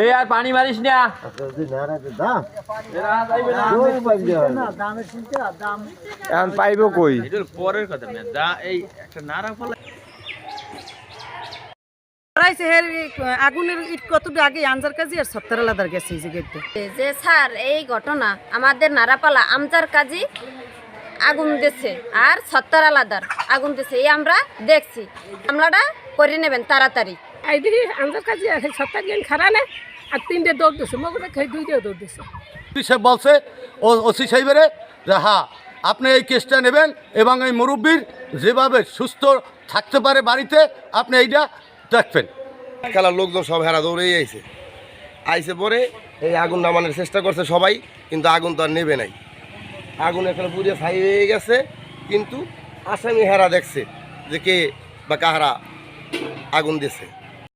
এই আর পানি মারিস না। এখন পাইব কই? পরের কথা না এই একটা নারা ফলে আগুনের ইট কতটা আগে আনজার কাজে আর সত্তর আলাদার গেছে এই যে যে স্যার এই ঘটনা আমাদের নারাপালা আমজার কাজী আগুন দিছে আর সত্তর আলাদার আগুন দিছে এই আমরা দেখছি। আমলাটা করে নেবেন তাড়াতাড়ি। এই দেখি আমাদের কাছে সপ্তাহ জ্ঞান খারা না আর তিনটে দৌড় দিছে। মগরে খাই দুইটাও দৌড় দিছে। সে বলছে ও ওসি সাহেবের যে হ্যাঁ আপনি এই কেসটা নেবেন এবং এই মুরব্বীর যেভাবে সুস্থ থাকতে পারে বাড়িতে আপনি এইটা দেখবেন। খেলার লোকজন সব হেরা দৌড়েই আইছে। আইসে পরে এই আগুন নামানোর চেষ্টা করছে সবাই কিন্তু আগুন তো আর নেবে নাই। আগুন এখানে পুড়িয়ে ছাই হয়ে গেছে কিন্তু আসামি হেরা দেখছে যে কে বা কাহারা আগুন দিছে